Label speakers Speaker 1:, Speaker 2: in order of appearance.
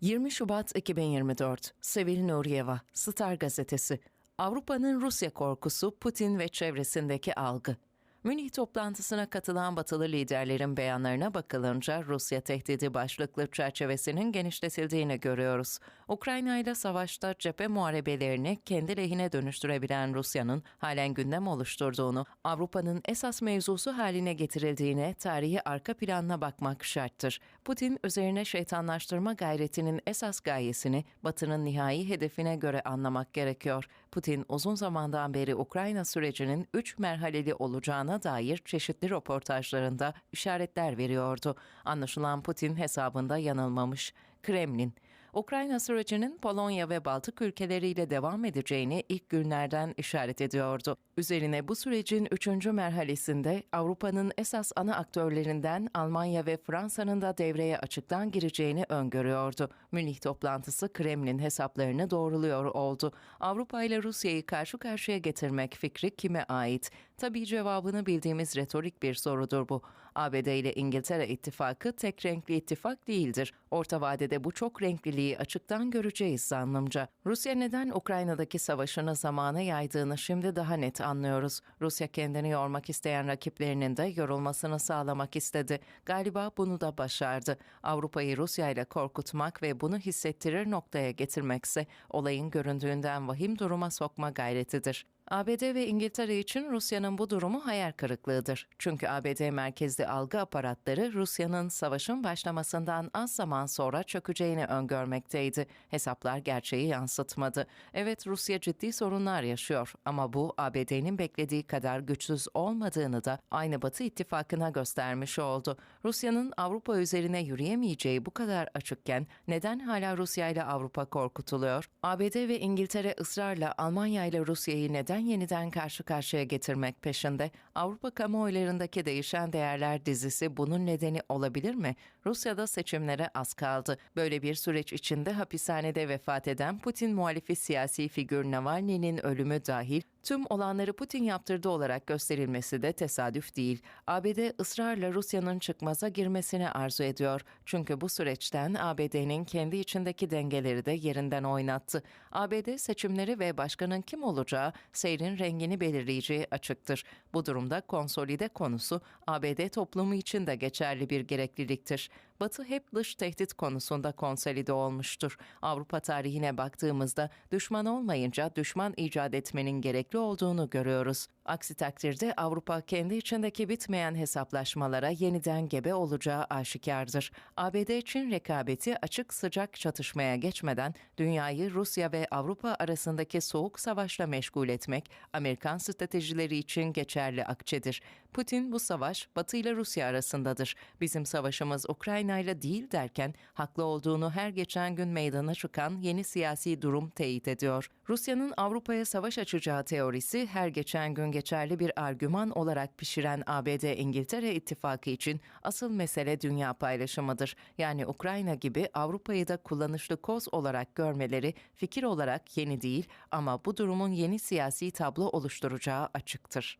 Speaker 1: 20 Şubat 2024 Sevil Nuriyeva, Star Gazetesi Avrupa'nın Rusya korkusu, Putin ve çevresindeki algı. Münih toplantısına katılan batılı liderlerin beyanlarına bakılınca Rusya tehdidi başlıklı çerçevesinin genişletildiğini görüyoruz. Ukrayna ile savaşta cephe muharebelerini kendi lehine dönüştürebilen Rusya'nın halen gündem oluşturduğunu, Avrupa'nın esas mevzusu haline getirildiğine tarihi arka planına bakmak şarttır. Putin üzerine şeytanlaştırma gayretinin esas gayesini Batı'nın nihai hedefine göre anlamak gerekiyor. Putin uzun zamandan beri Ukrayna sürecinin üç merhaleli olacağını dair çeşitli röportajlarında işaretler veriyordu. Anlaşılan Putin hesabında yanılmamış. Kremlin, Ukrayna sürecinin Polonya ve Baltık ülkeleriyle devam edeceğini ilk günlerden işaret ediyordu. Üzerine bu sürecin üçüncü merhalesinde Avrupa'nın esas ana aktörlerinden Almanya ve Fransa'nın da devreye açıktan gireceğini öngörüyordu. Münih toplantısı Kremlin hesaplarını doğruluyor oldu. Avrupa ile Rusya'yı karşı karşıya getirmek fikri kime ait? Tabii cevabını bildiğimiz retorik bir sorudur bu. ABD ile İngiltere ittifakı tek renkli ittifak değildir. Orta vadede bu çok renkliliği açıktan göreceğiz zannımca. Rusya neden Ukrayna'daki savaşını zamana yaydığını şimdi daha net anlıyoruz. Rusya kendini yormak isteyen rakiplerinin de yorulmasını sağlamak istedi. Galiba bunu da başardı. Avrupa'yı Rusya ile korkutmak ve bunu hissettirir noktaya getirmekse olayın göründüğünden vahim duruma sokma gayretidir. ABD ve İngiltere için Rusya'nın bu durumu hayal kırıklığıdır. Çünkü ABD merkezli algı aparatları Rusya'nın savaşın başlamasından az zaman sonra çökeceğini öngörmekteydi. Hesaplar gerçeği yansıtmadı. Evet Rusya ciddi sorunlar yaşıyor ama bu ABD'nin beklediği kadar güçsüz olmadığını da aynı Batı ittifakına göstermiş oldu. Rusya'nın Avrupa üzerine yürüyemeyeceği bu kadar açıkken neden hala Rusya ile Avrupa korkutuluyor? ABD ve İngiltere ısrarla Almanya ile Rusya'yı neden yeniden karşı karşıya getirmek peşinde? Avrupa kamuoylarındaki değişen değerler dizisi bunun nedeni olabilir mi? Rusya'da seçimlere az kaldı. Böyle bir süreç içinde hapishanede vefat eden Putin muhalifi siyasi figür Navalny'nin ölümü dahil Tüm olanları Putin yaptırdı olarak gösterilmesi de tesadüf değil. ABD ısrarla Rusya'nın çıkmaza girmesini arzu ediyor. Çünkü bu süreçten ABD'nin kendi içindeki dengeleri de yerinden oynattı. ABD seçimleri ve başkanın kim olacağı seyrin rengini belirleyeceği açıktır. Bu durumda konsolide konusu ABD toplumu için de geçerli bir gerekliliktir. Batı hep dış tehdit konusunda konsolide olmuştur. Avrupa tarihine baktığımızda düşman olmayınca düşman icat etmenin gerekli olduğunu görüyoruz. Aksi takdirde Avrupa kendi içindeki bitmeyen hesaplaşmalara yeniden gebe olacağı aşikardır. ABD-Çin rekabeti açık sıcak çatışmaya geçmeden dünyayı Rusya ve Avrupa arasındaki soğuk savaşla meşgul etmek Amerikan stratejileri için geçerli akçedir. Putin bu savaş Batı ile Rusya arasındadır. Bizim savaşımız Ukrayna ile değil derken haklı olduğunu her geçen gün meydana çıkan yeni siyasi durum teyit ediyor. Rusya'nın Avrupa'ya savaş açacağı teorisi her geçen gün geçerli bir argüman olarak pişiren ABD-İngiltere ittifakı için asıl mesele dünya paylaşımıdır. Yani Ukrayna gibi Avrupa'yı da kullanışlı koz olarak görmeleri fikir olarak yeni değil ama bu durumun yeni siyasi tablo oluşturacağı açıktır.